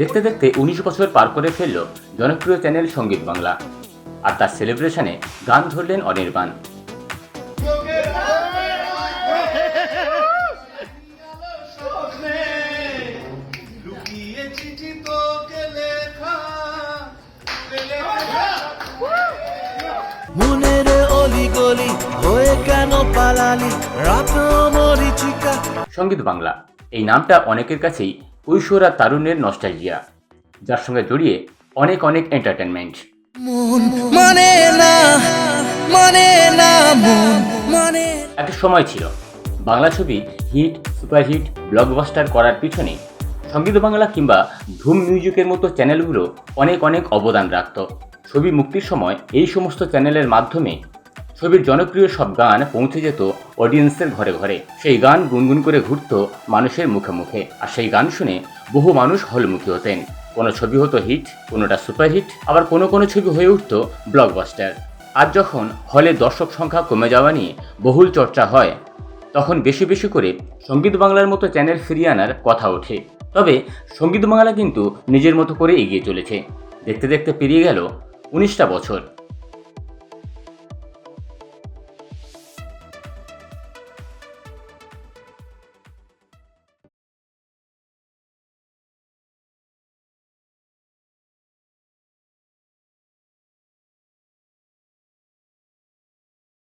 দেখতে দেখতে উনিশ বছর পার করে ফেলল জনপ্রিয় চ্যানেল সংগীত বাংলা। আর তার সেলিব্রেশনে গান ধরলেন অনির্বাণ। লুকিয়ে চিঠি তোকে লেখা লেখা মনের অলি গলি হয়ে কেন পালালি? রাত মরিচিকা। সংগীত বাংলা এই নামটা অনেকের কাছেই আর তারুণ্যের নস্টালজিয়া যার সঙ্গে জড়িয়ে অনেক অনেক এন্টারটেনমেন্ট মন মন মানে একটা সময় ছিল বাংলা ছবি হিট সুপারহিট ব্লকবাস্টার করার পিছনে সংগীত বাংলা কিংবা ধুম মিউজিকের মতো চ্যানেলগুলো অনেক অনেক অবদান রাখত। ছবি মুক্তির সময় এই সমস্ত চ্যানেলের মাধ্যমে ছবির জনপ্রিয় সব গান পৌঁছে যেত অডিয়েন্সের ঘরে ঘরে। সেই গান গুনগুন করে ঘুরত মানুষের মুখে মুখে। আর সেই গান শুনে বহু মানুষ হলমুখী হতেন। কোনো ছবি হতো হিট কোনোটা সুপারহিট আবার কোনো কোনো ছবি হয়ে উঠত ব্লকবাস্টার আর যখন হলে দর্শক সংখ্যা কমে যাওয়া নিয়ে বহুল চর্চা হয়, তখন বেশি বেশি করে সংগীত বাংলার মতো চ্যানেল ফিরিয়ে আনার কথা ওঠে। তবে সংগীত বাংলা কিন্তু নিজের মতো করে এগিয়ে চলেছে। দেখতে দেখতে পেরিয়ে গেল উনিশটা বছর।